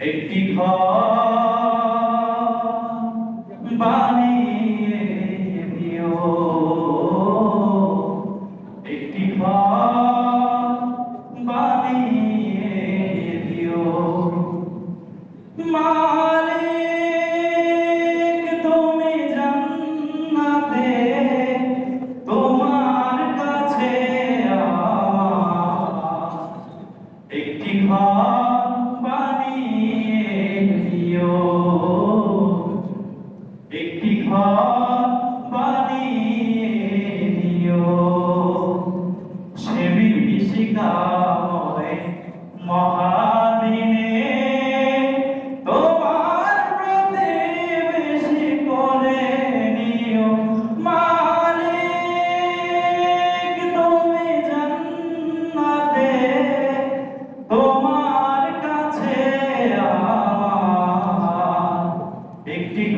একটি ঘর বানিয়ে দিও। একটি দিও। তুমি তোমার কাছে একটি ঘর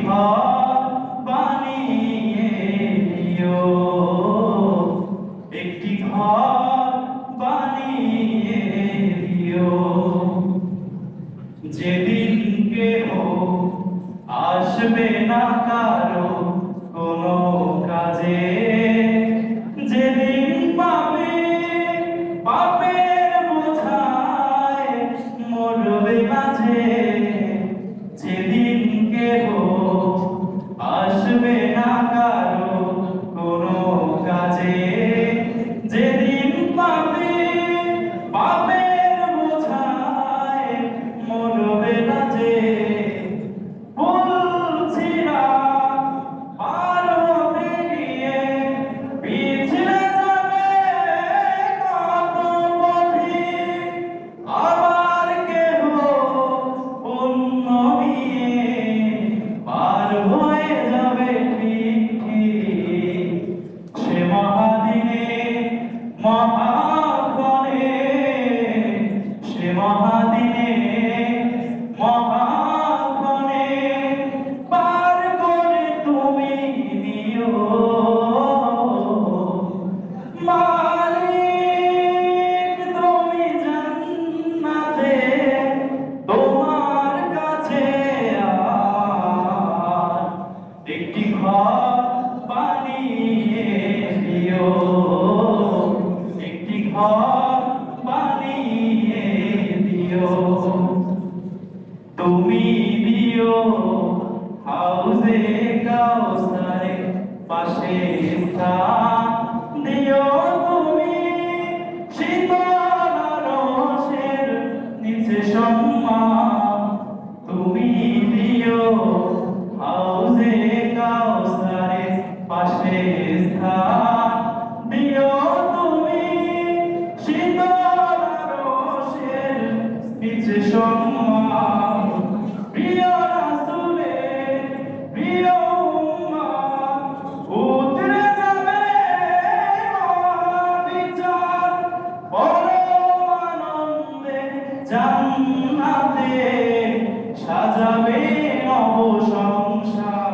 ঘর বানিয়ে দিও একটি ঘর তুমি দিও হাউজে কাউসারে পাশে স্থান। জান্নাতে সাজাবে নব সংসার।